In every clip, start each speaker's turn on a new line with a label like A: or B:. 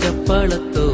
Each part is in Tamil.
A: ഒറ്റപ്പളത്തോ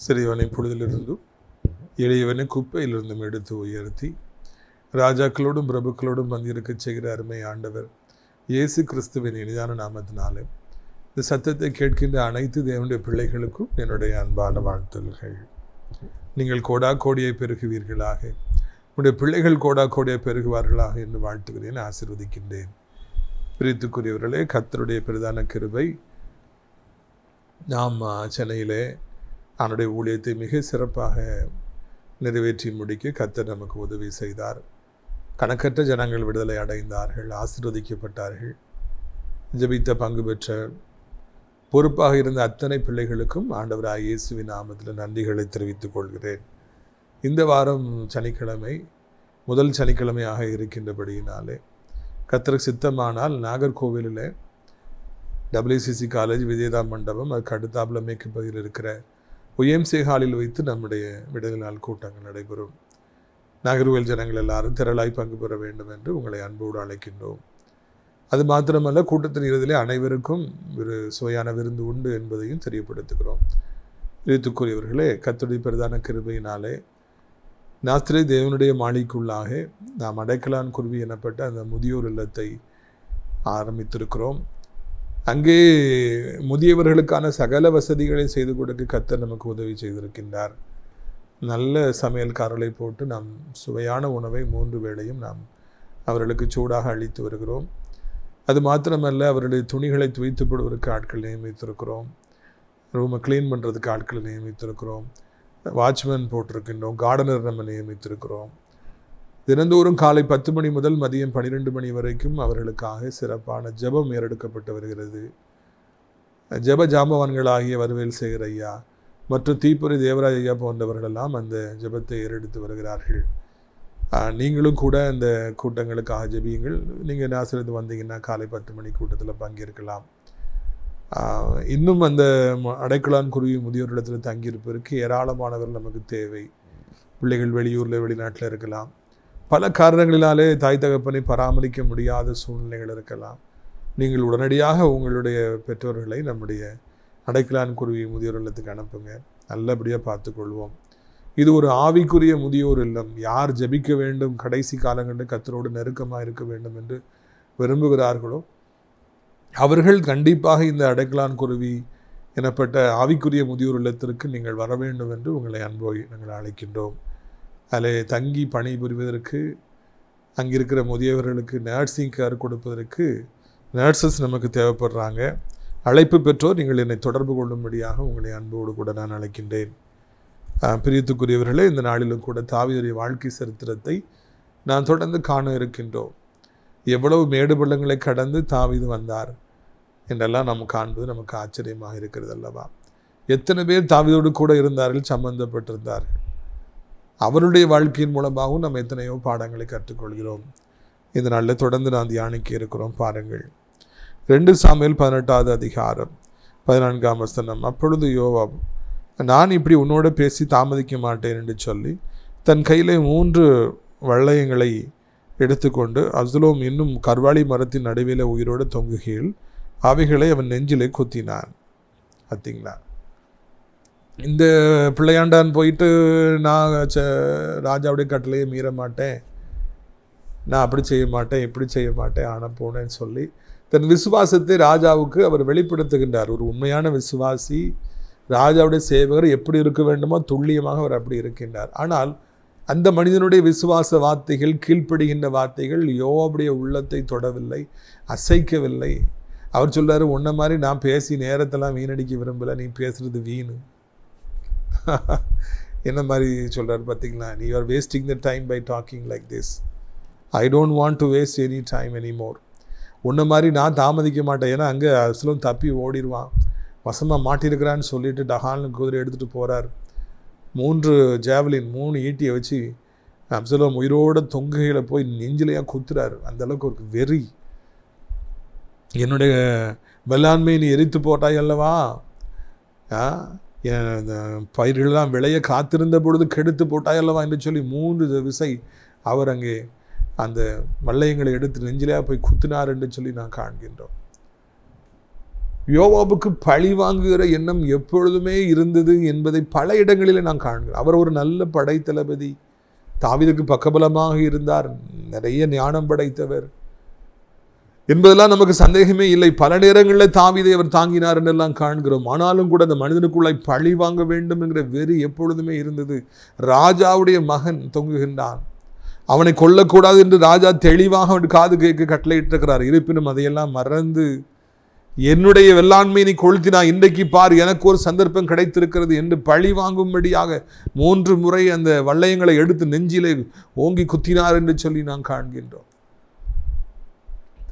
B: சிறியவனை பொழுதிலிருந்தும் எளியவனை குப்பையிலிருந்தும் எடுத்து உயர்த்தி ராஜாக்களோடும் பிரபுக்களோடும் வந்திருக்கச் செய்கிற அருமை ஆண்டவர் இயேசு கிறிஸ்துவின் இனிதான நாமத்தினாலே இந்த சத்தத்தை கேட்கின்ற அனைத்து தேவனுடைய பிள்ளைகளுக்கும் என்னுடைய அன்பான வாழ்த்துல்கள் நீங்கள் கோடா கோடியை பெருகுவீர்களாக உங்களுடைய பிள்ளைகள் கோடா கோடியை பெருகுவார்களாக என்று வாழ்த்துகிறேன் ஆசிர்வதிக்கின்றேன். பிரித்துக்குரியவர்களே கத்தருடைய பிரதான கிருபை நாம் சென்னையிலே அவனுடைய ஊழியத்தை மிக சிறப்பாக நிறைவேற்றி முடிக்க கத்தர் நமக்கு உதவி செய்தார். கணக்கற்ற ஜனங்கள் விடுதலை அடைந்தார்கள் ஆசிர்வதிக்கப்பட்டார்கள். ஜபித்த பங்கு பெற்ற பொறுப்பாக இருந்த அத்தனை பிள்ளைகளுக்கும் ஆண்டவராக இயேசுவின் நாமத்தில் நன்றிகளை தெரிவித்துக் கொள்கிறேன். இந்த வாரம் சனிக்கிழமை முதல் சனிக்கிழமையாக இருக்கின்றபடியினாலே கர்த்தருக்கு சித்தமானால் நாகர்கோவிலில் டபிள்யூசிசி காலேஜ் விஜயதா மண்டபம் அதுக்கு அடுத்தாப்புல மேற்கு பகுதியில் இருக்கிற ஒய்எம்சி ஹாலில் வைத்து நம்முடைய விடுதலை நாள் கூட்டங்கள் நடைபெறும். நாகர்கோவில் ஜனங்கள் எல்லாரும் திரளாய் பங்கு பெற வேண்டும் என்று உங்களை அன்போடு அழைக்கின்றோம். அது மாத்திரமல்ல கூட்டத்தின் இறுதியிலே அனைவருக்கும் ஒரு சுவையான விருந்து உண்டு என்பதையும் தெரியப்படுத்துகிறோம். எழுத்துக்குரியவர்களே கத்துடைய பிரதான கிருபையினாலே நாஸ்திரை தேவனுடைய மாளிகைக்குள்ளாக நாம் அடைக்கலான் குருவி எனப்பட்ட அந்த முதியோர் இல்லத்தை ஆரம்பித்திருக்கிறோம். அங்கே முதியவர்களுக்கான சகல வசதிகளை செய்து கொடுக்க கத்தர் நமக்கு உதவி செய்திருக்கின்றார். நல்ல சமையல்காரர்களை போட்டு நாம் சுவையான உணவை மூன்று வேளையும் நாம் அவர்களுக்கு சூடாக அளித்து வருகிறோம். அது மாத்திரமல்ல அவருடைய துணிகளை துவைத்து போடுவதற்கு ஆட்கள் நியமித்திருக்கிறோம். ரூமை க்ளீன் பண்ணுறதுக்கு ஆட்களை நியமித்திருக்கிறோம். வாட்ச்மேன் போட்டிருக்கின்றோம். கார்டனர் நம்ம நியமித்திருக்கிறோம். தினந்தோறும் காலை பத்து மணி முதல் மதியம் பன்னிரெண்டு மணி வரைக்கும் அவர்களுக்காக சிறப்பான ஜெபம் ஏறெடுக்கப்பட்டு வருகிறது. ஜெப ஜாம்பவான்களாகிய வருவேல் சேகர் ஐயா மற்றும் தீப்புரி தேவராஜ் ஐயா போன்றவர்களெல்லாம் அந்த ஜெபத்தை ஏறெடுத்து வருகிறார்கள். நீங்களும் கூட அந்த கூட்டங்களுக்காக ஜெபியுங்கள். நீங்கள் நாசிலிருந்து வந்தீங்கன்னா காலை பத்து மணி கூட்டத்தில் பங்கேற்கலாம். இன்னும் அந்த அடைக்கலான் குருவி முதியோரிடத்தில் தங்கியிருப்பதற்கு ஏராளமானவர் நமக்கு தேவை. பிள்ளைகள் வெளியூரில் வெளிநாட்டில் இருக்கலாம். பல காரணங்களினாலே தாய் தகப்பனை பராமரிக்க முடியாத சூழ்நிலைகள் இருக்கலாம். நீங்கள் உடனடியாக உங்களுடைய பெற்றோர்களை நம்முடைய அடைக்கலான் குருவி முதியோர் இல்லத்துக்கு அனுப்புங்க. நல்லபடியாக பார்த்துக்கொள்வோம். இது ஒரு ஆவிக்குரிய முதியோர் இல்லம். யார் ஜெபிக்க வேண்டும்? கடைசி காலங்களில் கத்தரோடு நெருக்கமாக இருக்க வேண்டும் என்று விரும்புகிறார்களோ அவர்கள் கண்டிப்பாக இந்த அடைக்கலான் குருவி எனப்பட்ட ஆவிக்குரிய முதியோர் இல்லத்திற்கு நீங்கள் வர வேண்டும் என்று உங்களை அன்போய் நாங்கள் அழைக்கின்றோம். அதில் தங்கி பணிபுரிவதற்கு அங்கிருக்கிற முதியவர்களுக்கு நர்சிங் கேர் கொடுப்பதற்கு நர்சஸ் நமக்கு தேவைப்படுறாங்க. அழைப்பு பெற்றோர் நீங்கள் என்னை தொடர்பு கொள்ளும்படியாக உங்களை அன்போடு கூட நான் அழைக்கின்றேன். பிரியத்துக்குரியவர்களே இந்த நாளிலும் கூட தாவியுடைய வாழ்க்கை சரித்திரத்தை நான் தொடர்ந்து காண இருக்கின்றோம். எவ்வளவு மேடு பள்ளங்களை கடந்து தாவிது வந்தார் என்றெல்லாம் நாம் காண்பது நமக்கு ஆச்சரியமாக இருக்கிறது அல்லவா? எத்தனை பேர் தாவிதோடு கூட இருந்தார்கள் சம்பந்தப்பட்டிருந்தார்கள்? அவருடைய வாழ்க்கையின் மூலமாகவும் நம்ம எத்தனையோ பாடங்களை கற்றுக்கொள்கிறோம். இந்த நாளில் தொடர்ந்து நான் தியானிக்க இருக்கிறோம். பாருங்கள். ரெண்டு சாமியல் பதினெட்டாவது அதிகாரம் பதினான்காம் வசனம். அப்பொழுது யோவாப் நான் இப்படி உன்னோட பேசி தாமதிக்க மாட்டேன் என்று சொல்லி தன் கையில் மூன்று வளையங்களை எடுத்துக்கொண்டு அசுலோம் இன்னும் கர்வாலி மரத்தின் நடுவில் உயிரோடு தொங்குகையில் அவைகளை அவன் நெஞ்சிலே குத்தினான். பார்த்தீங்களா? இந்த பிள்ளையாண்டான் போயிட்டு நான் ச- ராஜாவுடைய கட்டளையை மீற மாட்டேன். நான் அப்படி செய்ய மாட்டேன் இப்படி செய்ய மாட்டேன் ஆனால் போனேன்னு சொல்லி தன் விசுவாசத்தை ராஜாவுக்கு அவர் வெளிப்படுத்துகின்றார். ஒரு உண்மையான விசுவாசி ராஜாவுடைய சேவகர் எப்படி இருக்க வேண்டுமோ துல்லியமாக அவர் அப்படி இருக்கின்றார். ஆனால் அந்த மனிதனுடைய விசுவாச வார்த்தைகள் கீழ்ப்படுகின்ற வார்த்தைகள் யோவாவுடைய உள்ளத்தை தொடவில்லை அசைக்கவில்லை. அவர் சொல்கிறார் உன்ன மாதிரி நான் பேசி நேரத்தெல்லாம் வீணடிக்க விரும்பலை நீ பேசுகிறது வீணு. என்ன மாதிரி சொல்கிறார் பார்த்தீங்களா நீ are wasting the time by talking like this I don't want to waste any time any more உன்ன மாதிரி நான் தாமதிக்க மாட்டேன். ஏன்னா அங்கே அசலும் தப்பி ஓடிடுவான் வசமாக மாட்டியிருக்கிறான்னு சொல்லிட்டு டஹால்னு குதிரை எடுத்துகிட்டு போகிறார் மூன்று ஜாவலின் மூணு ஈட்டியை வச்சு அப்சலோம் உயிரோட தொங்குகையில் போய் நெஞ்சிலையாக குத்துறாரு. அந்த அளவுக்கு ஒரு வெறி. என்னுடைய வெள்ளாண்மையை நீ எரித்து போட்டாய் அல்லவா? ஆ, பயிர்களெல்லாம் விளைய காத்திருந்த பொழுது கெடுத்து போட்டாய் அல்லவா என்று சொல்லி மூன்று விசை அவர் அங்கே அந்த மல்லையங்களை எடுத்து நெஞ்சிலையாக போய் குத்தினார் என்று சொல்லி நான் காண்கின்றோம். யோவாபுக்கு பழி வாங்குகிற எண்ணம் எப்பொழுதுமே இருந்தது என்பதை பல இடங்களிலே நான் காண்கிறேன் அவர் ஒரு நல்ல படை தளபதி பக்கபலமாக இருந்தார். நிறைய ஞானம் படைத்தவர். என்பதெல்லாம் நமக்கு சந்தேகமே இல்லை. பல நேரங்களில் தாவிதை அவர் தாங்கினார் என்றெல்லாம் காண்கிறோம். ஆனாலும் கூட அந்த மனிதனுக்குள்ளாய் பழி வாங்க வேண்டும் என்கிற வெறி எப்பொழுதுமே இருந்தது. ராஜாவுடைய மகன் தொங்குகின்றான். அவனை கொல்லக்கூடாது என்று ராஜா தெளிவாக அவன் காது கேட்க கட்டளையிட்டிருக்கிறார். இருப்பினும் அதையெல்லாம் மறந்து என்னுடைய வெள்ளாண்மை நீ கொளுத்தினா இன்றைக்கு பார் எனக்கு ஒரு சந்தர்ப்பம் கிடைத்திருக்கிறது என்று பழி வாங்கும்படியாக மூன்று முறை அந்த வள்ளையங்களை எடுத்து நெஞ்சிலே ஓங்கி குத்தினார் என்று சொல்லி நாம் காண்கின்றோம்.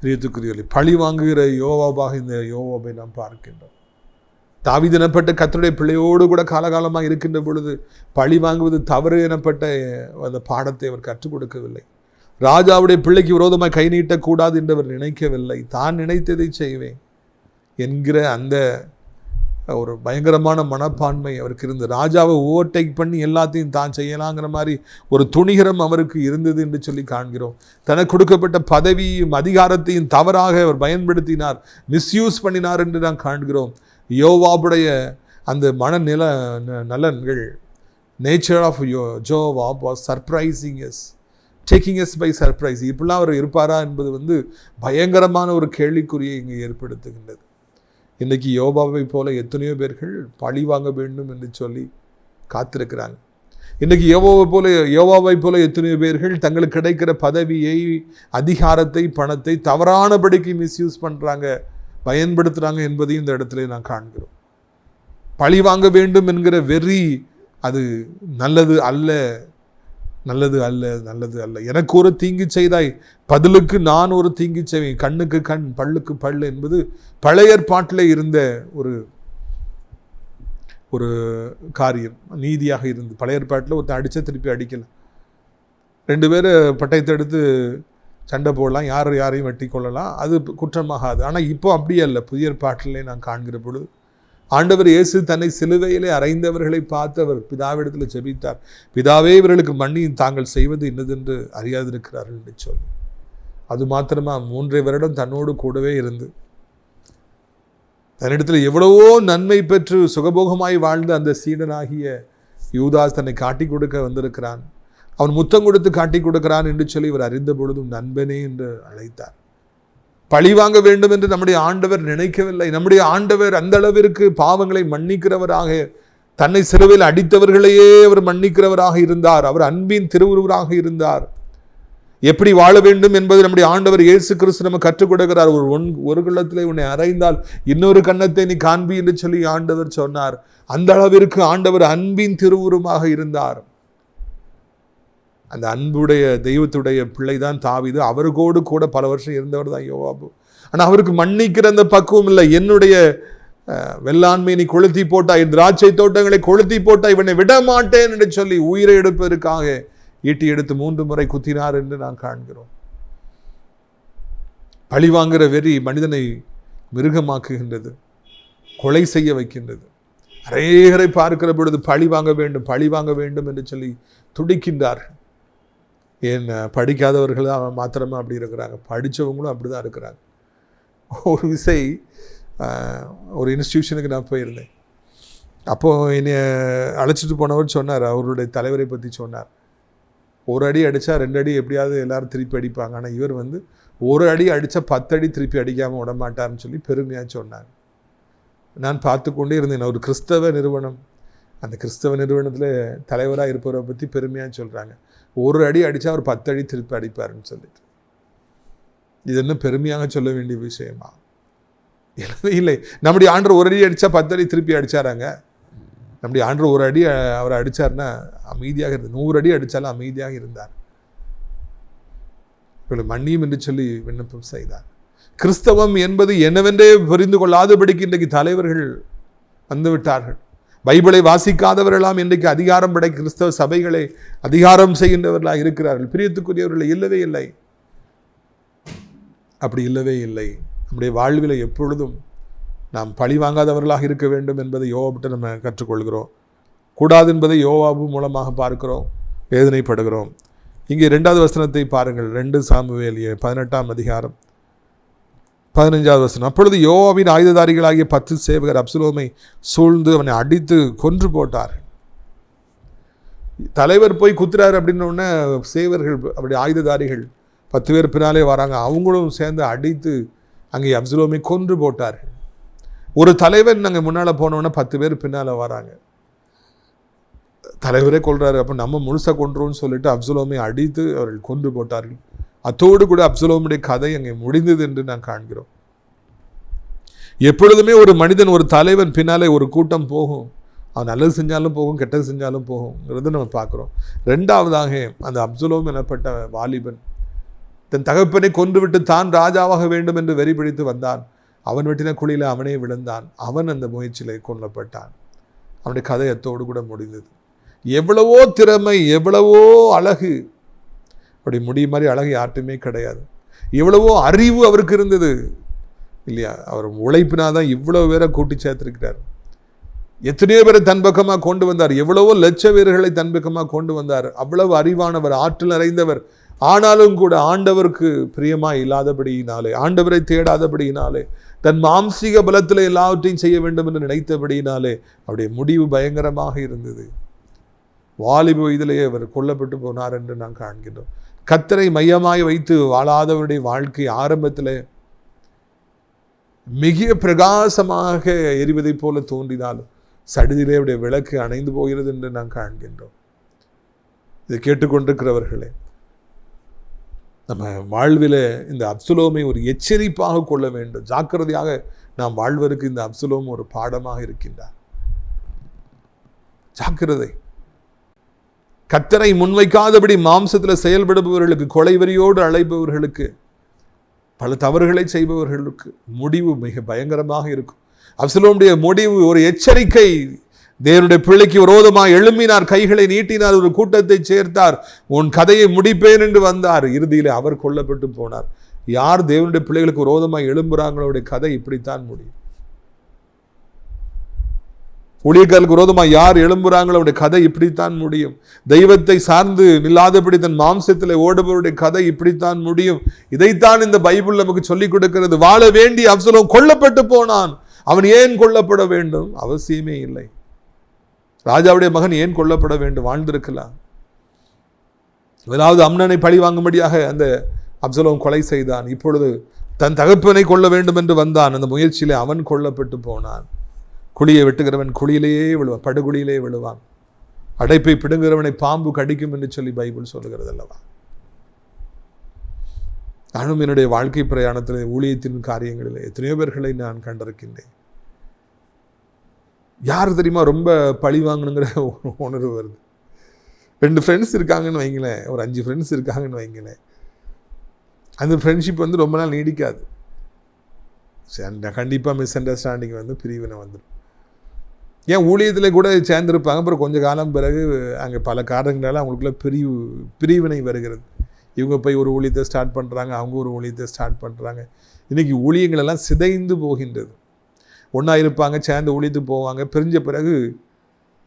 B: பிரியத்துக்குரியவர்களே பழி வாங்குகிற யோவாபாக இந்த யோவாபை நாம் பார்க்கின்றோம். தாவீது எனப்பட்ட கத்தருடைய பிள்ளையோடு கூட காலகாலமாக இருக்கின்ற பொழுது பழி வாங்குவது தவறு எனப்பட்ட அந்த பாடத்தை அவர் கற்றுக் கொடுக்கவில்லை. ராஜாவுடைய பிள்ளைக்கு விரோதமாக கை நீட்டக்கூடாது என்று அவர் நினைக்கவில்லை. தான் நினைத்ததை செய்வேன் என்கிற அந்த ஒரு பயங்கரமான மனப்பான்மை அவருக்கு இருந்தது ராஜாவை ஓவர்டேக் பண்ணி எல்லாத்தையும் தான் செய்யலாங்கிற மாதிரி ஒரு துணிகரம் அவருக்கு இருந்தது என்று சொல்லி காண்கிறோம். தனக்கு கொடுக்கப்பட்ட பதவியும் அதிகாரத்தையும் தவறாக அவர் பயன்படுத்தினார் மிஸ்யூஸ் பண்ணினார் என்று நாம் காண்கிறோம். யோவாபுடைய அந்த மனநில ந- நலன்கள் nature of your ஜோவாப் was surprising as taking us by surprise இப்படிலாம் அவர் இருப்பாரா என்பது வந்து பயங்கரமான ஒரு கேள்விக்குறியை இங்கே ஏற்படுத்துகின்றது. இன்றைக்கி யோபாவை போல எத்தனையோ பேர்கள் பழி வாங்க வேண்டும் என்று சொல்லி காத்திருக்கிறாங்க. இன்றைக்கி யோவாவை போல யோவாவை போல எத்தனையோ பேர்கள் தங்களுக்கு கிடைக்கிற பதவியை அதிகாரத்தை பணத்தை தவறானபடிக்கு மிஸ்யூஸ் பண்ணுறாங்க பயன்படுத்துகிறாங்க என்பதையும் இந்த இடத்துல நான் காண்கிறோம். பழி வாங்க வேண்டும் என்கிற வெறி அது நல்லது அல்ல நல்லது அல்ல நல்லது அல்ல. எனக்கு ஒரு தீங்கு செய்தாய் பதிலுக்கு நான் ஒரு தீங்கு செய்வேன். கண்ணுக்கு கண் பல்லுக்கு பல் என்பது பழைய ஏற்பாட்டில் இருந்த ஒரு ஒரு காரியம். நீதியாக இருந்து பழைய ஏற்பாட்டில் ஒருத்தன் அடித்தா திருப்பி அடிக்கலை. ரெண்டு பேர் பட்டயத்தை எடுத்து சண்டை போடலாம் யார் யாரையும் வெட்டி கொள்ளலாம். அது குற்றமாகாது. ஆனால் இப்போ அப்படியே அல்ல. புதிய ஏற்பாட்டிலே நான் காண்கிற பொழுது ஆண்டவர் இயேசு தன்னை சிலுவையிலே அறைந்தவர்களை பார்த்து அவர் பிதாவிடத்தில் ஜெபித்தார். பிதாவே இவர்களுக்கு மன்னி தாங்கள் செய்வது இன்னதென்று அறியாதிருக்கிறார்கள் என்று சொல்லி. அது மாத்திரமா மூன்றை வருடம் தன்னோடு கூடவே இருந்து. தன்னிடத்தில் எவ்வளவோ நன்மை பெற்று சுகபோகமாய் வாழ்ந்த அந்த சீடனாகிய யூதாஸ் தன்னை காட்டி கொடுக்க வந்திருக்கிறான். அவன் முத்தம் கொடுத்து காட்டி கொடுக்கிறான் என்று சொல்லி இவர் அறிந்த பொழுதும் நண்பனே என்று அழைத்தார். பழி வாங்க வேண்டும் என்று நம்முடைய ஆண்டவர் நினைக்கவில்லை. நம்முடைய ஆண்டவர் அந்த அளவிற்கு பாவங்களை மன்னிக்கிறவராக தன்னை சிறுவையில் அடித்தவர்களையே அவர் மன்னிக்கிறவராக இருந்தார். அவர் அன்பின் திருவுருவராக இருந்தார். எப்படி வாழ வேண்டும் என்பது நம்முடைய ஆண்டவர் இயேசு கிறிஸ்து நம்ம கற்றுக் கொடுக்கிறார். ஒரு ஒன் ஒரு கள்ளத்திலே உன்னை அறைந்தால் இன்னொரு கன்னத்தை நீ காண்பி என்று சொல்லி ஆண்டவர் சொன்னார். அந்த அளவிற்கு ஆண்டவர் அன்பின் திருவுருவமாக இருந்தார். அந்த அன்புடைய தெய்வத்துடைய பிள்ளைதான் தாவிது. அவருக்கோடு கூட பல வருஷம் இருந்தவர் தான் யோவாபு. ஆனால் அவருக்கு மன்னிக்கிற அந்த பக்குவம் இல்லை. என்னுடைய வெள்ளாண்மை நீ கொளுத்தி போட்டாய் திராட்சை தோட்டங்களை கொளுத்தி போட்டா இவனை விட மாட்டேன் என்று சொல்லி உயிரை எடுப்பதற்காக ஈட்டி எடுத்து மூன்று முறை குத்தினார் என்று நான் காண்கிறோம். பழி வாங்குகிற வெறி மனிதனை மிருகமாக்குகின்றது கொலை செய்ய வைக்கின்றது. அநேகரை பார்க்கிற பொழுது பழி வாங்க வேண்டும் பழி வாங்க வேண்டும் என்று சொல்லி துடிக்கின்றார்கள். ஏன் படிக்காதவர்கள் தான் மாத்திரமா அப்படி இருக்கிறாங்க. படித்தவங்களும் அப்படி தான் இருக்கிறாங்க. ஒரு விசை ஒரு இன்ஸ்டியூஷனுக்கு நான் போயிருந்தேன். அப்போது என்னை அழைச்சிட்டு போனவர் சொன்னார். அவருடைய தலைவரை பற்றி சொன்னார். ஒரு அடி அடித்தா ரெண்டு அடி எப்படியாவது எல்லோரும் திருப்பி அடிப்பாங்க. ஆனால் இவர் வந்து ஒரு அடி அடித்தா பத்து அடி திருப்பி அடிக்காமல் விடமாட்டார்னு சொல்லி பெருமையாக சொன்னார். நான் பார்த்து கொண்டே இருந்தேன். ஒரு கிறிஸ்தவ நிறுவனம். அந்த கிறிஸ்தவ நிறுவனத்தில் தலைவராக இருப்பவரை பற்றி பெருமையாக சொல்கிறாங்க ஒரு அடி அடித்தா அவர் பத்து அடி திருப்பி அடிப்பாருன்னு சொல்லிட்டு. இது என்ன பெருமையாக சொல்ல வேண்டிய விஷயமா? இல்லவே இல்லை. நம்முடைய ஆண்டர் ஒரு அடி அடித்தா பத்து அடி திருப்பி அடித்தாராங்க நம்முடைய ஆண்டர் ஒரு அடி அவர் அடிச்சாருன்னா அமைதியாக இருந்து நூறு அடி அடித்தாலும் அமைதியாக இருந்தார். இவளை மன்னியும் என்று சொல்லி விண்ணப்பம் செய்தார். கிறிஸ்தவம் என்பது என்னவென்றே புரிந்து கொள்ளாதபடிக்கு இன்றைக்கு தலைவர்கள் வந்து விட்டார்கள். பைபிளை வாசிக்காதவர்களாம் இன்றைக்கு அதிகாரம் படை கிறிஸ்தவ சபைகளை அதிகாரம் செய்கின்றவர்களாக இருக்கிறார்கள். பிரியத்துக்குரியவர்கள் இல்லவே இல்லை. அப்படி இல்லவே இல்லை. நம்முடைய வாழ்வில் எப்பொழுதும் நாம் பழி வாங்காதவர்களாக இருக்க வேண்டும் என்பதை யோவாவிட்டு நம்ம கற்றுக்கொள்கிறோம். கூடாது என்பதை யோவாபு மூலமாக பார்க்கிறோம். வேதனைப்படுகிறோம். இங்கே ரெண்டாவது வசனத்தை பாருங்கள். ரெண்டு சாமுவேலிய பதினெட்டாம் அதிகாரம். பதினஞ்சாவது வசனம். அப்பொழுது யோவாவின் ஆயுததாரிகளாகிய பத்து சேவகர் அப்சுலோமை சூழ்ந்து அவனை அடித்து கொன்று போட்டார். தலைவர் போய் குத்துறாரு அப்படின்ன உடனே சேவர்கள் அப்படி ஆயுததாரிகள் பத்து பேர் பின்னாலே வராங்க. அவங்களும் சேர்ந்து அடித்து அங்கே அப்சுலோமை கொன்று போட்டார்கள் ஒரு தலைவன் நாங்கள் முன்னால் போனோன்னே பத்து பேர் பின்னால் வராங்க. தலைவரே கொள்கிறாரு அப்போ நம்ம முழுசாக கொன்றோம்னு சொல்லிட்டு அப்சுலோமை அடித்து அவர்கள் கொன்று போட்டார்கள். அத்தோடு கூட அப்சலோமுடைய கதை அங்கே முடிந்தது என்று நான் காண்கிறோம். எப்பொழுதுமே ஒரு மனிதன் ஒரு தலைவன் பின்னாலே ஒரு கூட்டம் போகும். அவன் நல்லது செஞ்சாலும் போகும் கெட்டது செஞ்சாலும் போகுங்கிறது நம்ம பார்க்குறோம். ரெண்டாவதாக அந்த அப்சுலோம் எனப்பட்ட வாலிபன் தன் தகப்பனை கொன்றுவிட்டு தான் ராஜாவாக வேண்டும் என்று வெறி பிடித்து வந்தான். அவன் வெட்டின குழியில் அவனே விழுந்தான். அவன் அந்த முயற்சியிலே கொல்லப்பட்டான். அவனுடைய கதை அத்தோடு கூட முடிந்தது. எவ்வளவோ திறமை எவ்வளவோ அழகு அப்படி முடியும் மாதிரி அழகு யார்ட்டுமே கிடையாது. எவ்வளவோ அறிவு அவருக்கு இருந்தது. இல்லையா? அவர் உழைப்பினா தான் இவ்வளோ பேரை கூட்டி சேர்த்துருக்கிறார். எத்தனையோ பேரை தன் பக்கமாக கொண்டு வந்தார். எவ்வளவோ லட்ச வீரர்களை தன் பக்கமாக கொண்டு வந்தார். அவ்வளவு அறிவானவர் ஆற்றல் நிறைந்தவர். ஆனாலும் கூட ஆண்டவருக்கு பிரியமா இல்லாதபடியினாலே ஆண்டவரை தேடாதபடியினாலே தன் மாம்சீக பலத்தில் எல்லாவற்றையும் செய்ய வேண்டும் என்று நினைத்தபடியினாலே அவருடைய முடிவு பயங்கரமாக இருந்தது. வாலிப வயதிலேயே அவர் கொல்லப்பட்டு போனார் என்று நான் காண்கின்றோம். கத்தரை மையமாய் வைத்து வாழாதவருடைய வாழ்க்கை ஆரம்பத்தில் மிக பிரகாசமாக எரிவதைப் போல தோன்றினாலும் சடுதிலே அவருடைய விளக்கு அணைந்து போகிறது என்று நாம் காண்கின்றோம். இதை கேட்டுக்கொண்டிருக்கிறவர்களே நம்ம வாழ்வில் இந்த அப்சுலோமை ஒரு எச்சரிப்பாக கொள்ள வேண்டும். ஜாக்கிரதையாக நாம் வாழ்வதற்கு இந்த அப்சுலோம் ஒரு பாடமாக இருக்கின்றார். ஜாக்கிரதை. கத்தரை முன்வைக்காதபடி மாம்சத்தில் செயல்படுபவர்களுக்கு கொலைவரியோடு அழைப்பவர்களுக்கு பல தவறுகளை செய்பவர்களுக்கு முடிவு மிக பயங்கரமாக இருக்கும். அப்சலோமுடைய முடிவு ஒரு எச்சரிக்கை. தேவனுடைய பிள்ளைக்கு விரோதமாக எழும்பினார் கைகளை நீட்டினார் ஒரு கூட்டத்தை சேர்த்தார். உன் கதையை முடிப்பேன் என்று வந்தார். இறுதியில் அவர் கொல்லப்பட்டு போனார். யார் தேவனுடைய பிள்ளைகளுக்கு விரோதமாக எழும்புறாங்களோடைய கதை இப்படித்தான் முடியும். ஊழியர்களுக்கு விரோதமாக யார் எழும்புறாங்களோ அவருடைய கதை இப்படித்தான் முடியும். தெய்வத்தை சார்ந்து நில்லாதபடி தன் மாம்சத்தில் ஓடுபவருடைய கதை இப்படித்தான் முடியும். இதைத்தான் இந்த பைபிள் நமக்கு சொல்லிக் கொடுக்கிறது. வாழ வேண்டி அப்சலோம் கொல்லப்பட்டு போனான். அவன் ஏன் கொல்லப்பட வேண்டும்? அவசியமே இல்லை. ராஜாவுடைய மகன் ஏன் கொல்லப்பட வேண்டும்? வாழ்ந்திருக்கலாம். ஏதாவது அம்னனை பழி வாங்கும்படியாக அந்த அப்சலோம் கொலை செய்தான். இப்பொழுது தன் தகப்பனை கொள்ள வேண்டும் என்று வந்தான். அந்த முயற்சியிலே அவன் கொல்லப்பட்டு போனான். குழியை வெட்டுகிறவன் குழியிலேயே விழுவான் படுகுழியிலேயே விழுவான். அடைப்பை பிடுங்குகிறவனை பாம்பு கடிக்கும் என்று சொல்லி பைபிள் சொல்லுகிறது அல்லவா? நானும் என்னுடைய வாழ்க்கை பிரயாணத்தில் ஊழியத்தின் காரியங்களில் எத்தனையோ பேர்களை நான் கண்டிருக்கின்றேன். யார் தெரியுமா ரொம்ப பழி வாங்கணுங்கிற உணர்வு வருது. ரெண்டு ஃப்ரெண்ட்ஸ் இருக்காங்கன்னு வைங்களேன் ஒரு அஞ்சு ஃப்ரெண்ட்ஸ் இருக்காங்கன்னு வைங்களேன். அந்த ஃப்ரெண்ட்ஷிப் வந்து ரொம்ப நாள் நீடிக்காது. சரி கண்டிப்பாக மிஸ் அண்டர்ஸ்டாண்டிங் வந்து பிரிவினை வந்துடும் ஏன் ஊழியத்தில் கூட சேர்ந்துருப்பாங்க. அப்புறம் கொஞ்சம் காலம் பிறகு அங்கே பல காரணங்களால் அவங்களுக்குள்ள பிரிவு பிரிவினை வருகிறது. இவங்க போய் ஒரு ஊழியத்தை ஸ்டார்ட் பண்ணுறாங்க அவங்க ஒரு ஊழியத்தை ஸ்டார்ட் பண்ணுறாங்க இன்றைக்கி ஊழியங்கள் எல்லாம் சிதைந்து போகின்றது. ஒன்றா இருப்பாங்க சேர்ந்து ஊழியத்துக்கு போவாங்க. பிரிஞ்ச பிறகு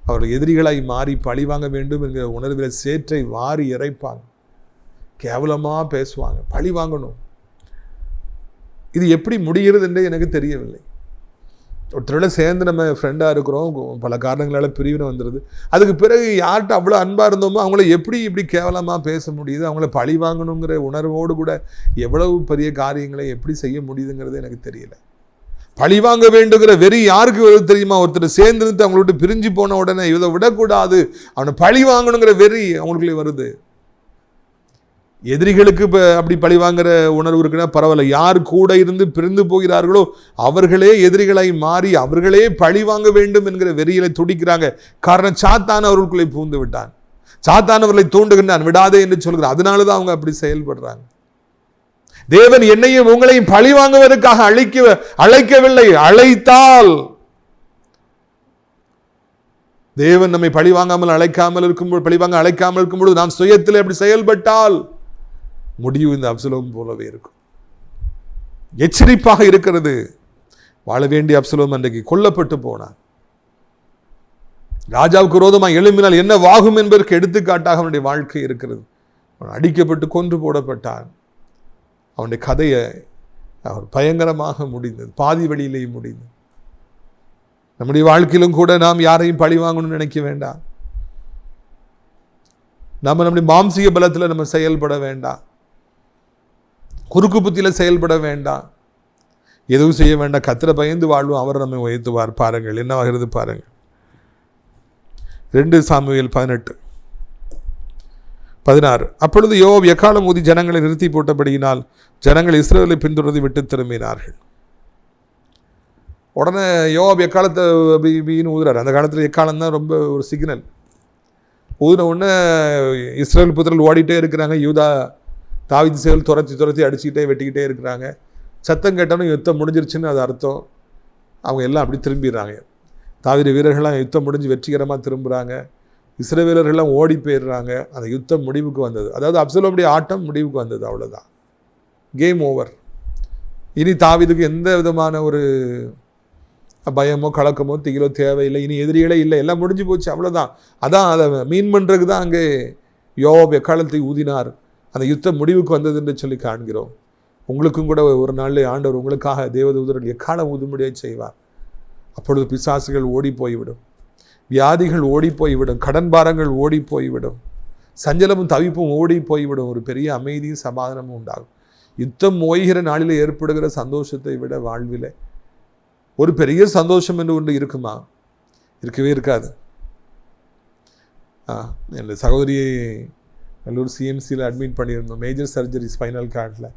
B: அவர்கள் எதிரிகளாய் மாறி பழி வாங்க வேண்டும் என்கிற உணர்வில் சேற்றை வாரி இறைப்பாங்க. கேவலமாக பேசுவாங்க. பழி வாங்கணும். இது எப்படி முடிகிறது என்று எனக்கு தெரியவில்லை. ஒருத்தரோட சேர்ந்து நம்ம ஃப்ரெண்டாக இருக்கிறோம். பல காரணங்களால் பிரிவினை வந்துடுது அதுக்கு பிறகு யார்கிட்ட அவ்வளோ அன்பாக இருந்தோமோ அவங்கள எப்படி இப்படி கேவலமாக பேச முடியுது? அவங்கள பழி வாங்கணுங்கிற உணர்வோடு கூட எவ்வளவு பெரிய காரியங்களை எப்படி செய்ய முடியுதுங்கிறது எனக்கு தெரியல. பழி வாங்க வேண்டுங்கிற வெறி யாருக்கு வருது தெரியுமா? ஒருத்தர் சேர்ந்து அவங்கள விட்டு பிரிஞ்சு போன உடனே இதை விடக்கூடாது. அவனை பழி வாங்கணுங்கிற வெறி அவங்களுக்குள்ளே வருது. எதிரிகளுக்கு இப்போ அப்படி பழி வாங்குற உணர்வு இருக்குன்னா பரவாயில்ல. யார் கூட இருந்து பிரிந்து போகிறார்களோ அவர்களே எதிரிகளை மாறி அவர்களே பழி வாங்க வேண்டும் என்கிற வெறியில துடிக்கிறாங்க. காரணம் சாத்தான் அவர்களுக்குள்ளே பூந்து விட்டான். சாத்தான் அவர்களை தூண்டுகின்றான். விடாதே என்று சொல்கிறான் அதனால தான் அவங்க அப்படி செயல்படுறாங்க. தேவன் என்னையும் உங்களையும் பழி வாங்குவதற்காக அழைக்க அழைக்கவில்லை. அழைத்தால். தேவன் நம்மை பழி வாங்காமல் அழைக்காமல் இருக்கும்போது பழி வாங்க அழைக்காமல் இருக்கும்போது நாம் சுயத்தில் அப்படி செயல்பட்டால் முடிவு இந்த அப்சலோம் போலவே இருக்கும். எச்சரிப்பாக இருக்கிறது. வாழ வேண்டிய அப்சலோம் அன்றைக்கு கொல்லப்பட்டு போனான். ராஜாவுக்கு விரோதமாக எழும்பினால் என்ன வாகும் என்பதற்கு எடுத்துக்காட்டாக அவனுடைய வாழ்க்கை இருக்கிறது. அவன் அடிக்கப்பட்டு கொன்று போடப்பட்டான். அவனுடைய கதையை அவர் பயங்கரமாக முடிந்தது. பாதி வழியிலேயே முடிந்தது. நம்முடைய வாழ்க்கையிலும் கூட நாம் யாரையும் பழி வாங்கணும்னு நினைக்க வேண்டாம். நம்ம நம்முடைய மாம்சீக பலத்தில் நம்ம செயல்பட வேண்டாம். குறுக்கு புத்தியில் செயல்பட வேண்டாம். எதுவும் செய்ய வேண்டாம். கத்திர பயந்து வாழ்வோம். அவர் நம்மை உயர்த்துவார். பாருங்கள் என்னவாகிறது பாருங்கள். ரெண்டு சாமியல் பதினெட்டு. பதினாறு. அப்பொழுது யோவ் எக்காலம் ஊதி ஜனங்களை நிறுத்தி போட்டபடியினால் ஜனங்கள் இஸ்ரேலை பின்தொடர்ந்து விட்டு திரும்பினார்கள். உடனே யோவாப் எக்காலத்தை பி பின்னு ஊதுறாரு. அந்த காலத்தில் எக்காலம் தான் ரொம்ப ஒரு சிக்னல். ஊதின உடனே இஸ்ரேல் புத்திரல் ஓடிட்டே இருக்கிறாங்க. யூதா தாவிது செயல் துரத்தி துரத்தி அடிச்சுக்கிட்டே வெட்டிக்கிட்டே இருக்கிறாங்க. சத்தம் கேட்டோன்னு யுத்தம் முடிஞ்சிருச்சுன்னு அது அர்த்தம். அவங்க எல்லாம் அப்படி திரும்பிடுறாங்க. தாவிர வீரர்கள்லாம் யுத்தம் முடிஞ்சு வெற்றிகரமாக திரும்புகிறாங்க இஸ்ரவேலர்கள்லாம் ஓடி போயிடுறாங்க. அந்த யுத்தம் முடிவுக்கு வந்தது. அதாவது அப்சலோடைய ஆட்டம் முடிவுக்கு வந்தது அவ்வளோதான் கேம் ஓவர் இனி தாவிதுக்கு எந்த விதமான ஒரு பயமோ கலக்கமோ திகிலோ தேவையில்லை. இனி எதிரிகளே இல்லை. எல்லாம் முடிஞ்சு போச்சு. அவ்வளோதான் அதான் அதை மீன் பண்ணுறதுக்கு தான் அங்கே யோப் எக்காலத்தை ஊதினார். அந்த யுத்தம் முடிவுக்கு வந்தது என்று சொல்லி காண்கிறோம். உங்களுக்கும் கூட ஒரு நாளில் ஆண்டவர் உங்களுக்காக தேவதூதர்கள் எக்காலம் ஊதும்படியாக செய்வார். அப்பொழுது பிசாசுகள் ஓடி போய்விடும் வியாதிகள் ஓடி போய்விடும் கடன் பாரங்கள் ஓடி போய்விடும் சஞ்சலமும் தவிப்பும் ஓடி போய்விடும் ஒரு பெரிய அமைதியும் சமாதானமும் உண்டாகும். யுத்தம் ஓய்கிற நாளில் ஏற்படுகிற சந்தோஷத்தை விட வாழ்விலே ஒரு பெரிய சந்தோஷம் என்று ஒன்று இருக்குமா? இருக்கவே இருக்காது. ஆ என் சகோதரியை நல்லூர் சிஎம்சியில் அட்மிட் பண்ணியிருந்தோம். மேஜர் சர்ஜரி ஸ்பைனல் கார்டில்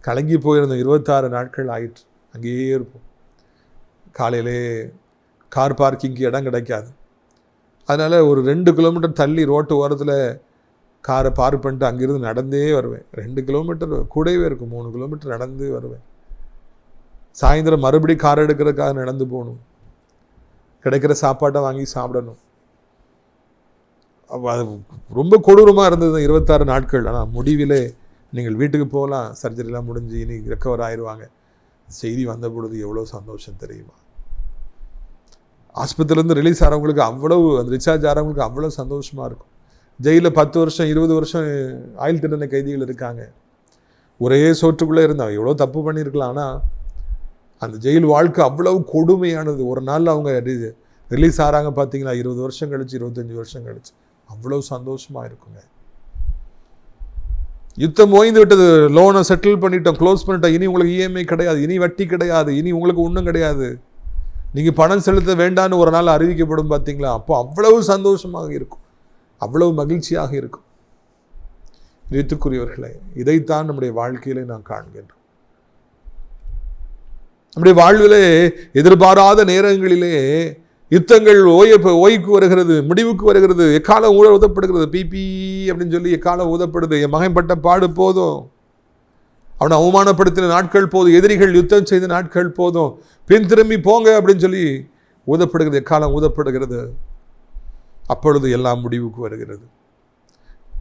B: கலங்கி போயிருந்தோம். இருபத்தாறு நாட்கள் ஆயிற்று. அங்கேயே இருப்போம். காலையிலே கார் பார்க்கிங்க்கு இடம் கிடைக்காது. அதனால் ஒரு ரெண்டு கிலோமீட்டர் தள்ளி ரோட்டு ஓரத்தில் காரை பார்க் பண்ணிட்டு அங்கேருந்து நடந்தே வருவேன். ரெண்டு கிலோமீட்டர் கூடவே இருக்கும். மூணு கிலோமீட்டர் நடந்து வருவேன். சாயந்தரம் மறுபடியும் கார் எடுக்கிறதுக்காக நடந்து போகணும். கிடைக்கிற சாப்பாட்டை வாங்கி சாப்பிடணும். அது ரொம்ப கொடூரமாக இருந்தது இருபத்தாறு நாட்கள். ஆனால் முடிவிலே நீங்கள் வீட்டுக்கு போகலாம் சர்ஜரிலாம் முடிஞ்சு இனி ரெக்கவர் ஆயிடுவாங்க செய்தி வந்த பொழுது எவ்வளோ சந்தோஷம் தெரியுமா? ஆஸ்பத்திரிலேருந்து ரிலீஸ் ஆகிறவங்களுக்கு அவ்வளவு அந்த ரிச்சார்ஜ் ஆகிறவங்களுக்கு அவ்வளோ சந்தோஷமாக இருக்கும். ஜெயிலில் பத்து வருஷம் இருபது வருஷம் ஆயுள் தண்டனை கைதிகள் இருக்காங்க. ஒரே சோற்றுக்குள்ளே இருந்தாங்க. எவ்வளோ தப்பு பண்ணியிருக்கலாம். ஆனால் அந்த ஜெயில் வாழ்க்கை அவ்வளவு கொடுமையானது. ஒரு நாள் அவங்க ரிலீஸ் ஆகிறாங்க பார்த்தீங்களா? இருபது வருஷம் கழிச்சு இருபத்தஞ்சி வருஷம் கழிச்சு. அவ்வளோ சந்தோஷமாக இருக்குங்க. யுத்தம் ஓய்ந்து விட்டது. லோனை செட்டில் பண்ணிட்டோம் க்ளோஸ் பண்ணிட்டோம். இனி உங்களுக்கு இஎம்ஐ கிடையாது இனி வட்டி கிடையாது இனி உங்களுக்கு ஒன்றும் கிடையாது. நீங்கள் பணம் செலுத்த வேண்டான்னு ஒரு நாள் அறிவிக்கப்படும் பார்த்தீங்களா அப்போ அவ்வளவு சந்தோஷமாக இருக்கும். அவ்வளவு மகிழ்ச்சியாக இருக்கும். எழுத்துக்குரியவர்களே இதைத்தான் நம்முடைய வாழ்க்கையிலே நாம் காண்கின்றோம். நம்முடைய வாழ்விலே எதிர்பாராத நேரங்களிலே யுத்தங்கள் ஓய ஓய்க்கு வருகிறது முடிவுக்கு வருகிறது எக்காலம் ஊழல் ஊதப்படுகிறது பிபி அப்படின்னு சொல்லி எக்காலம் ஊதப்படுது என் மகன் பட்ட பாடு போதும். அவனை அவமானப்படுத்தின நாட்கள் போதும் எதிரிகள் யுத்தம் செய்த நாட்கள் போதும். பின் திரும்பி போங்க அப்படின்னு சொல்லி ஊதப்படுகிறது எக்காலம் ஊதப்படுகிறது. அப்பொழுது எல்லாம் முடிவுக்கு வருகிறது.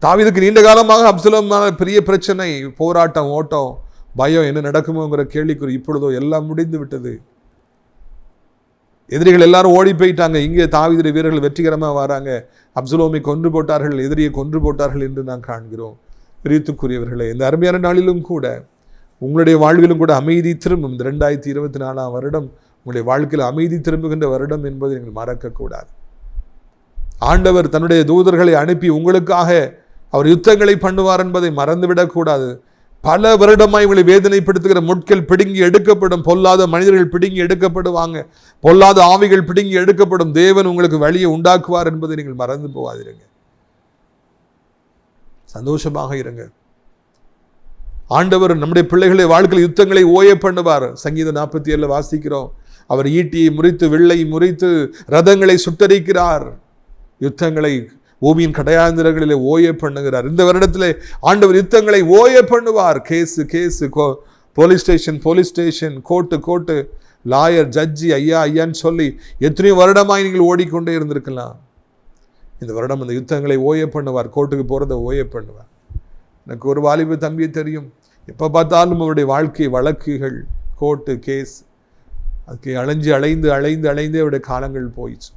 B: தாவிதுக்கு நீண்ட காலமாக அப்சலமான பெரிய பிரச்சனை போராட்டம் ஓட்டம் பயம் என்ன நடக்குமோங்கிற கேள்விக்குறி இப்பொழுதோ எல்லாம் முடிந்து விட்டது. எதிரிகள் எல்லாரும் ஓடி போயிட்டாங்க. இங்கே தாவிதிர வீரர்கள் வெற்றிகரமாக வராங்க. அப்சுலோமை கொன்று போட்டார்கள் எதிரியை கொன்று போட்டார்கள் என்று நாம் காண்கிறோம். பிரித்துக்குரியவர்களே இந்த அருமையான நாளிலும் கூட உங்களுடைய வாழ்விலும் கூட அமைதி திரும்பும். இந்த ரெண்டாயிரத்தி இருபத்தி நாலாம் வருடம் உங்களுடைய வாழ்க்கையில் அமைதி திரும்புகின்ற வருடம் என்பதை நீங்கள் மறக்கக்கூடாது. ஆண்டவர் தன்னுடைய தூதர்களை அனுப்பி உங்களுக்காக அவர் யுத்தங்களை பண்ணுவார் என்பதை மறந்துவிடக்கூடாது. பல வருடமாக இவங்களை வேதனைப்படுத்துகிற முட்கள் பிடுங்கி எடுக்கப்படும் பொல்லாத மனிதர்கள் பிடுங்கி எடுக்கப்படுவாங்க. பொல்லாத ஆவிகள் பிடுங்கி எடுக்கப்படும் தேவன் உங்களுக்கு வழியை உண்டாக்குவார் என்பதை நீங்கள் மறந்து போகாதிருங்க. சந்தோஷமாக இருங்க. ஆண்டவர் நம்முடைய பிள்ளைகளை வாழ்க்கையில் யுத்தங்களை ஓய பண்ணுவார். சங்கீதம் நாற்பத்தி ஏழில் வாசிக்கிறோம். அவர் ஈட்டியை முறித்து வில்லை முறித்து ரதங்களை சுட்டரிக்கிறார். யுத்தங்களை பூமியின் கடையாந்திரங்களிலே ஓய பண்ணுகிறார். இந்த வருடத்திலே ஆண்டவர் யுத்தங்களை ஓய பண்ணுவார். Case case go police station police station court court lawyer judge ஐயா ஐயான்னு சொல்லி எத்தனையோ வருடமாய் நீங்கள் ஓடிக்கொண்டே இருந்திருக்கலாம். இந்த வருடம் அந்த யுத்தங்களை ஓய பண்ணுவார். கோர்ட்டுக்கு போகிறத ஓய பண்ணுவார். எனக்கு ஒரு வாலிப தம்பியை தெரியும். எப்போ பார்த்தாலும் அவருடைய வாழ்க்கை வழக்குகள் கோர்ட்டு கேஸ் அதுக்கு அலைஞ்சு அலைந்து அலைந்து அலைந்து அவருடைய காலங்கள் போயிடுச்சு.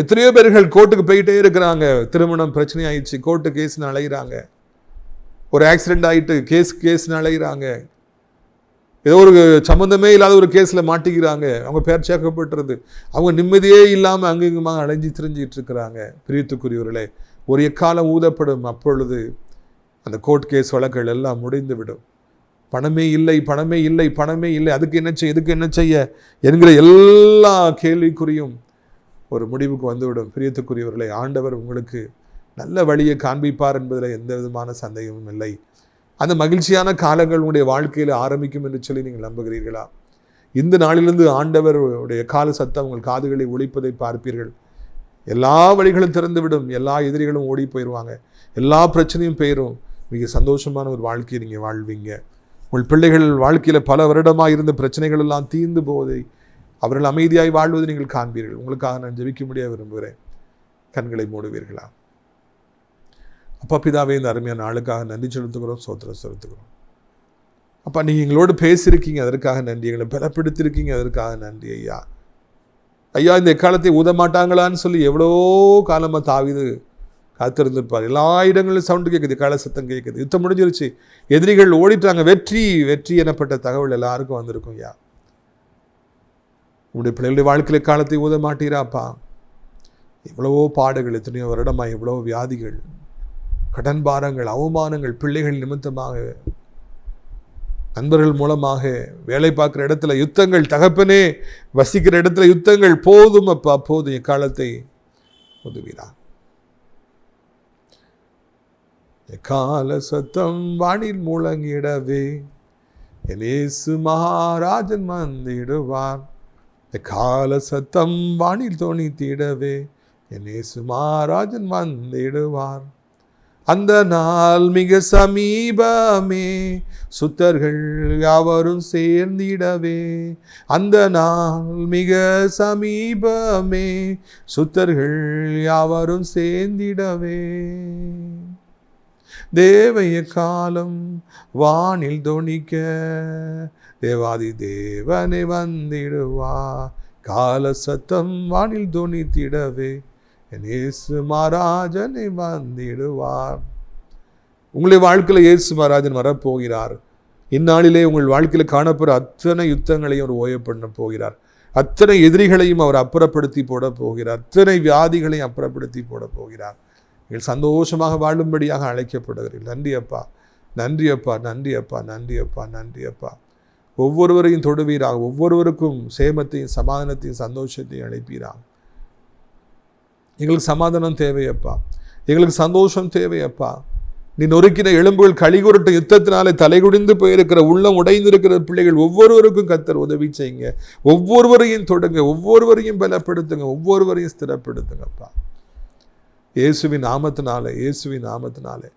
B: எத்தனையோ பேர்கள் கோர்ட்டுக்கு போயிட்டே இருக்கிறாங்க. திருமணம் பிரச்சனை ஆயிடுச்சு. கோர்ட்டு கேஸ்னு அலைகிறாங்க ஒரு ஆக்சிடென்ட் ஆகிட்டு கேஸ் கேஸ்னு அலைகிறாங்க ஏதோ ஒரு சம்மந்தமே இல்லாத ஒரு கேஸில் மாட்டிக்கிறாங்க. அவங்க பேர் சேர்க்கப்பட்டுறது அவங்க நிம்மதியே இல்லாமல் அங்குங்குமா அலைஞ்சி திரிஞ்சிட்டு இருக்கிறாங்க. பிரியத்துக்குரியவர்களே ஒரு எக்காலம் ஊதப்படும் அப்பொழுது அந்த கோர்ட் கேஸ் வழக்குகள் எல்லாம் முடிந்துவிடும். பணமே இல்லை பணமே இல்லை பணமே இல்லை. அதுக்கு என்ன செய்ய இதுக்கு என்ன செய்ய என்கிற எல்லா கேள்விக்குறியும் ஒரு முடிவுக்கு வந்துவிடும். பிரியத்துக்குரியவர்களை ஆண்டவர் உங்களுக்கு நல்ல வழியை காண்பிப்பார் என்பதில் எந்த விதமான சந்தேகமும் இல்லை. அந்த மகிழ்ச்சியான காலங்கள் உங்களுடைய வாழ்க்கையில் ஆரம்பிக்கும் என்று சொல்லி நீங்கள் நம்புகிறீர்களா? இந்த நாளிலிருந்து ஆண்டவருடைய கால சத்தம் உங்கள் காதுகளை ஒழிப்பதை பார்ப்பீர்கள். எல்லா வழிகளும் திறந்துவிடும். எல்லா எதிரிகளும் ஓடி போயிடுவாங்க எல்லா பிரச்சனையும் போயிடும் மிக சந்தோஷமான ஒரு வாழ்க்கையை நீங்கள் வாழ்வீங்க. உங்கள் பிள்ளைகள் வாழ்க்கையில் பல வருடமாக இருந்த பிரச்சனைகள் எல்லாம் தீர்ந்து போவதை அவர்கள் அமைதியாய் வாழ்வதை நீங்கள் காண்பீர்கள். உங்களுக்காக நான் ஜெபிக்க முடிய விரும்புகிறேன். கண்களை மூடுவீர்களா? அப்பா பிதாவே இந்த அருமையான ஆளுக்காக நன்றி செலுத்துகிறோம் சோத்திரம் செலுத்துகிறோம். அப்பா நீங்கள் எங்களோடு பேசியிருக்கீங்க அதற்காக நன்றி. எங்களை பலப்படுத்திருக்கீங்க அதற்காக நன்றி ஐயா. ஐயா இந்த எக்காலத்தை ஊத மாட்டாங்களான்னு சொல்லி எவ்வளோ காலமாக தாவிது காத்திருந்திருப்பார். எல்லா இடங்களிலும் சவுண்டு கேட்குது கால சத்தம் கேட்குது. யுத்தம் முடிஞ்சிருச்சு. எதிரிகள் ஓடிட்டாங்க. வெற்றி வெற்றி எனப்பட்ட தகவல் எல்லாருக்கும் வந்திருக்கும் ஐயா. உங்களுடைய பிள்ளைகளுடைய வாழ்க்கையில் காலத்தை ஊத மாட்டீராப்பா எவ்வளவோ பாடுகள் எத்தனையோ வருடமாக எவ்வளவோ வியாதிகள் கடன் பாரங்கள் அவமானங்கள் பிள்ளைகள் நிமித்தமாக நண்பர்கள் மூலமாக வேலை பார்க்குற இடத்துல யுத்தங்கள் தகப்பனே வசிக்கிற இடத்துல யுத்தங்கள் போதும் அப்பா போதும் எக்காலத்தை உதவினா எக்கால சத்தம் வானில் முழங்கிடவே எனேசு மகாராஜன் வந்திடுவான் கால சத்தம் வானில் தோணி தீடவே என்னே சுமாராஜன் வந்திடுவார். அந்த நாள் மிக சமீபமே சுத்தர்கள் யாவரும் சேர்ந்திடவே. அந்த நாள் மிக சமீபமே சுத்தர்கள் யாவரும் சேர்ந்திடவே. தேவைய காலம் வானில் தொனிக்க தேவாதி தேவனை வந்திடுவா. கால சத்தம் வானில் தொனித்திடவே என் இயேசு மகாராஜனை வந்திடுவார் உங்களுடைய வாழ்க்கையில் இயேசு மகாராஜன் வரப்போகிறார். இந்நாளிலே உங்கள் வாழ்க்கையில் காணப்படுற அத்தனை யுத்தங்களையும் அவர் ஓய பண்ண போகிறார். அத்தனை எதிரிகளையும் அவர் அப்புறப்படுத்தி போட போகிறார். அத்தனை வியாதிகளையும் அப்புறப்படுத்தி போட போகிறார். நீங்கள் சந்தோஷமாக வாழும்படியாக அழைக்கப்படுகிறீர்கள். நன்றி அப்பா நன்றி அப்பா நன்றி அப்பா நன்றி அப்பா நன்றி அப்பா ஒவ்வொருவரையும் தொடுவீராக ஒவ்வொருவருக்கும் சேமத்தையும் சமாதானத்தையும் சந்தோஷத்தையும் அழைப்பீராக எங்களுக்கு சமாதானம் தேவையப்பா. எங்களுக்கு சந்தோஷம் தேவையப்பா. நீ நொறுக்கின எலும்புகள் கழிகுரட்ட யுத்தத்தினாலே தலைகுடிந்து போயிருக்கிற உள்ளம் உடைந்திருக்கிற பிள்ளைகள் ஒவ்வொருவருக்கும் கத்தர் உதவி செய்யுங்க. ஒவ்வொருவரையும் தொடுங்க ஒவ்வொருவரையும் பலப்படுத்துங்க ஒவ்வொருவரையும் ஸ்திரப்படுத்துங்கப்பா. இயேசுவின் நாமத்தினாலே இயேசுவின் நாமத்தினாலே.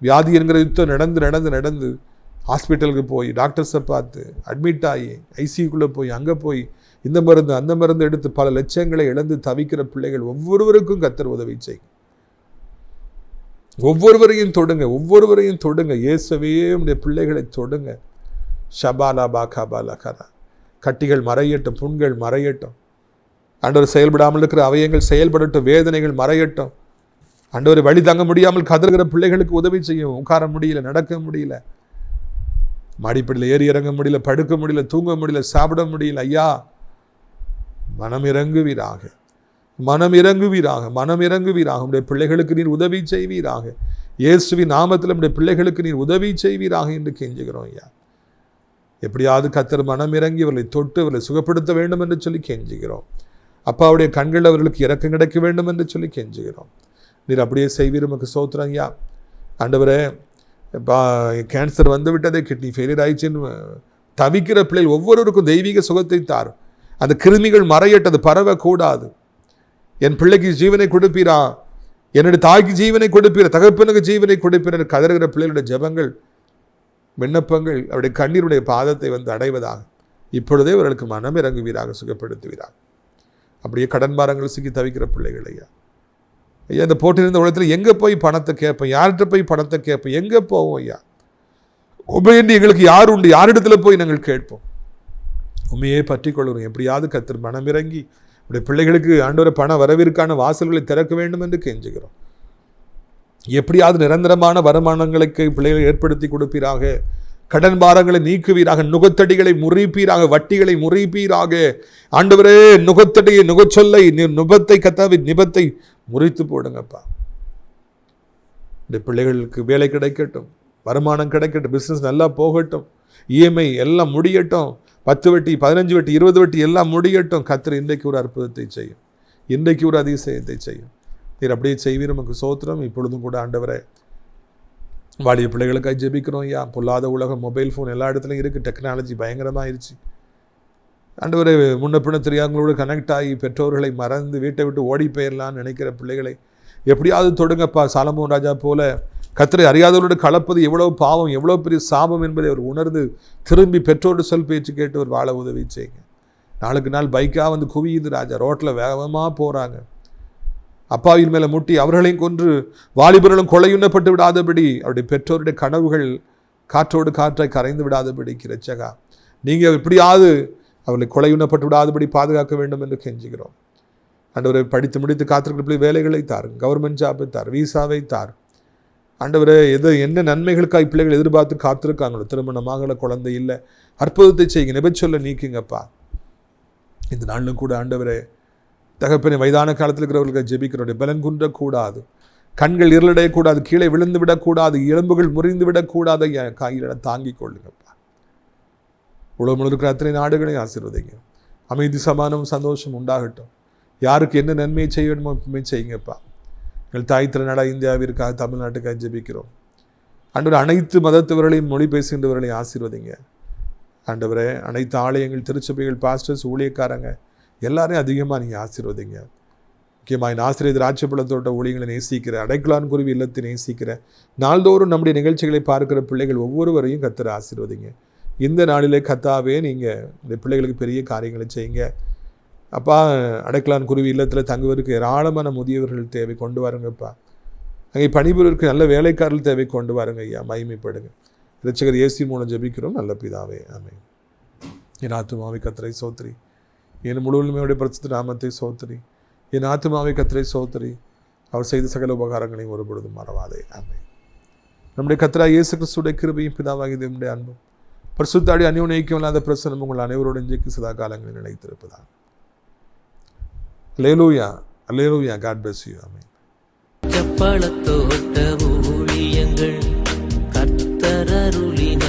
B: வியாதி என்கிற யுத்தம் நடந்து நடந்து நடந்து ஹாஸ்பிட்டலுக்கு போய் டாக்டர்ஸை பார்த்து அட்மிட் ஆகி ஐசியூக்குள்ளே போய் அங்கே போய் இந்த மருந்து அந்த மருந்து எடுத்து பல லட்சங்களை இழந்து தவிக்கிற பிள்ளைகள் ஒவ்வொருவருக்கும் கத்தர் உதவி செய்யும் ஒவ்வொருவரையும் தொடுங்க ஒவ்வொருவரையும் தொடுங்க. இயேசவே உடைய பிள்ளைகளை தொடுங்க. ஷபாலா பாகா பாலகரா கட்டிகள் மறையட்டும் புண்கள் மறையட்டும். ஆண்டவர் செயல்படாமல் இருக்கிற அவயங்கள் செயல்படட்டும் வேதனைகள் மறையட்டும். ஆண்டவர் வழி தாங்க முடியாமல் கதறுகிற பிள்ளைகளுக்கு உதவி செய்யும் உட்கார முடியல நடக்க முடியல. மாடிப்படியில் ஏறி இறங்க முடியல படுக்க முடியல தூங்க முடியல சாப்பிட முடியல. ஐயா மனம் இறங்குவீராக. மனம் இறங்குவீராக மனம் இறங்குவீராக. உடைய பிள்ளைகளுக்கு நீர் உதவி செய்வீராக. இயேசுவின் நாமத்தில் நம்முடைய பிள்ளைகளுக்கு நீர் உதவி செய்வீராக என்று கெஞ்சுகிறோம் ஐயா. எப்படியாவது கத்தர் மனம் இறங்கி அவர்களை தொட்டு அவர்களை சுகப்படுத்த வேண்டும் என்று சொல்லி கெஞ்சுகிறோம். அப்பாவுடைய கண்கள் அவர்களுக்கு இறக்கம் கிடைக்க வேண்டும் என்று சொல்லி கெஞ்சுகிறோம். நீர் அப்படியே செய்வீர் நமக்கு சோத்திரம் ஐயா. ஆண்டவரே கேன்சர் வந்து விட்டதே கிட்னி ஃபெயிலியர் ஆயிடுச்சுன்னு தவிக்கிற பிள்ளைகள் ஒவ்வொருவருக்கும் தெய்வீக சுகத்தை தாரும். அந்த கிருமிகள் மறையட்டது பரவக்கூடாது. என் பிள்ளைக்கு ஜீவனை கொடுப்பீரா? என்னுடைய தாய்க்கு ஜீவனை கொடுப்பீர? தகப்பனுக்கு ஜீவனை கொடுப்பீர? கதறுகிற பிள்ளைகளுடைய ஜெபங்கள் விண்ணப்பங்கள் அவருடைய கண்ணீருடைய பாதத்தை வந்து அடைவதாக இப்பொழுதே அவர்களுக்கு மனம் இறங்குவீராக சுகப்படுத்துவீராக. அப்படியே கடன் பாரங்கள் சிக்கி தவிக்கிற பிள்ளைகள் ஐயா இந்த போட்டிருந்த உலகத்தில் எங்கே போய் பணத்தை கேட்பேன்? யார்கிட்ட போய் பணத்தை கேட்பேன்? எங்கே போவோம் ஐயா? உண்மையின்றி எங்களுக்கு யார் உண்டு? யாரிடத்துல போய் நாங்கள் கேட்போம்? உண்மையே பற்றி கொள்ளணும் எப்படியாவது கத்தர் மனம் இறங்கி உடைய பிள்ளைகளுக்கு ஆண்டவரை பண வரவிற்கான வாசல்களை திறக்க வேண்டும் என்று கெஞ்சுகிறோம். எப்படியாவது நிரந்தரமான வருமானங்களுக்கு பிள்ளைகளை ஏற்படுத்தி கொடுப்பீராக கடன் பாரங்களை நீக்குவீராக நுகத்தடிகளை முறிப்பீராக வட்டிகளை முறிப்பீராக. ஆண்டவரே நுகத்தடியை நுகச்சொல்லை நி- நுபத்தை கத்தாவி நிபத்தை முறித்து போடுங்கப்பா. இந்த பிள்ளைகளுக்கு வேலை கிடைக்கட்டும் வருமானம் கிடைக்கட்டும் பிஸ்னஸ் நல்லா போகட்டும் இஎம்ஐ எல்லாம் முடியட்டும் பத்து வட்டி பதினஞ்சு வட்டி இருபது வட்டி எல்லாம் முடியட்டும். கத்திர இன்றைக்கு ஒரு அற்புதத்தை செய்யும். இன்றைக்கு ஒரு அதிசயத்தை செய்யும். நீர் அப்படியே செய்வீர் நமக்கு சோத்திரம். இப்பொழுதும் கூட ஆண்டவரே வாலிய பிள்ளைகளுக்காக ஜெபிக்கிறோம் ஐயா. பொல்லாத உலகம் மொபைல் ஃபோன் எல்லா இடத்துலையும் இருக்குது டெக்னாலஜி பயங்கரமாயிருச்சு. ஆண்டவர் முன்ன பின்ன தெரியாதவங்களோடு கனெக்ட் ஆகி பெற்றோர்களை மறந்து வீட்டை விட்டு ஓடி போயிடலாம்னு நினைக்கிற பிள்ளைகளை எப்படியாவது தொடுங்கப்பா. சாலமோன் ராஜா போல கத்தரை அறியாதவர்களோடு கலப்பது எவ்வளோ பாவம் எவ்வளோ பெரிய சாபம் என்பதை அவர் உணர்ந்து திரும்பி பெற்றோடு சொல் பேச்சு கேட்டு ஒரு வாழ உதவி செய்யுங்க. நாளுக்கு நாள் பைக்காக வந்து குவியுது ராஜா. ரோட்டில் வேகமாக போகிறாங்க அப்பாவின் மேலே முட்டி அவர்களையும் கொன்று வாலிபர்களும் கொலையுண்ணப்பட்டு விடாதபடி அவருடைய பெற்றோருடைய கனவுகள் காற்றோடு காற்றை கரைந்து விடாதபடி கிரச்சகா. நீங்கள் எப்படியாவது அவர்களை கொலையுண்ணப்பட்டு விடாதபடி பாதுகாக்க வேண்டும் என்று கெஞ்சுகிறோம். ஆண்டவரை படித்து முடித்து காத்திருக்கிற பிள்ளை வேலைகளை தாரும் கவர்மெண்ட் ஜாபை தார் வீசாவை தார். ஆண்டவரை எது என்ன நன்மைகளுக்காக பிள்ளைகள் எதிர்பார்த்து காத்திருக்காங்களோ திருமணமாக குழந்தை இல்லை அற்புதத்தை செய்யுங்க நிபச்சொல்ல நீக்குங்கப்பா. இந்த நாளிலும் கூட ஆண்டவரே தகப்பனை வயதான காலத்தில் இருக்கிறவர்களுக்கு ஜெபிக்கிறோடைய பலன் குன்றக்கூடாது. கண்கள் இருளடையக்கூடாது கீழே விழுந்து விடக்கூடாது எலும்புகள் முறிந்து விடக்கூடாது என் கையில தாங்கிக் கொள்ளுங்கப்பா. உலகம் முழுக்க அத்தனை நாடுகளையும் ஆசீர்வதிங்க. அமைதி சமானம் சந்தோஷம் உண்டாகட்டும். யாருக்கு என்ன நன்மையை செய்ய வேண்டுமோ எப்பவுமே செய்யுங்கப்பா. எங்கள் தாய் திருநாடா இந்தியாவிற்காக தமிழ்நாட்டுக்காக ஜெபிக்கிறோம். ஆண்டவர் அனைத்து மதத்தவர்களையும் மொழி பேசுகின்றவர்களையும் ஆசீர்வதிங்க. ஆண்டவரே அனைத்து ஆலயங்கள் திருச்சபைகள் பாஸ்டர்ஸ் ஊழியக்காரங்க எல்லாரையும் அதிகமாக நீங்கள் ஆசீர்வதிங்க. முக்கியமாக என் ஆசிரியர் திராட்சைப்பழத்தோட்ட ஊழியங்களை நேசிக்கிற அடைக்கலான் குருவி இல்லத்தை நேசிக்கிற நாள்தோறும் நம்முடைய நிகழ்ச்சிகளை பார்க்கிற பிள்ளைகள் ஒவ்வொருவரையும் கத்தர ஆசீர்வதிங்க. இந்த நாளிலே கத்தாவே நீங்கள் இந்த பிள்ளைகளுக்கு பெரிய காரியங்களை செய்யுங்க. அப்பா அடைக்கலான் குருவி இல்லத்தில் தங்குவதற்கு ஏராளமான முதியவர்கள் தேவை. கொண்டு வாருங்கப்பா அங்கே பணிபுரிவதற்கு நல்ல வேலைக்காரர்கள் தேவை. கொண்டு வாருங்க ஐயா. மகிமைப்படுங்க. இரட்சகர் ஏசி மூலம் ஜெபிக்கிறோம். நல்ல பிதாவே. ஆமென். என் ஆத்துமாவை கத்திரை சோத்ரி என் முழுமையுடைய பிரசித்த நாமத்தை சோத்ரி என் ஆத்துமாவை கத்திரை சோத்ரி அவர் செய்த சகல உபகாரங்களையும் ஒருபொழுதும் மறவாதே. ஆமென். நம்முடைய கத்திரா இயேசு கிறிஸ்துடைய கிருபையும் பிதாவாகி நம்முடைய அன்பும் பரிசுத்தாடி அந்யோன் ஐக்கியம் இல்லாத பிரசனம் உங்கள் அனைவரோடு இன்றைக்கு சதா காலங்களில் நிலைத்திருப்பதாக. Hallelujah hallelujah God bless you amen
A: செப்பளத்தோட்ட ஊழியங்கள் கர்த்தரருளின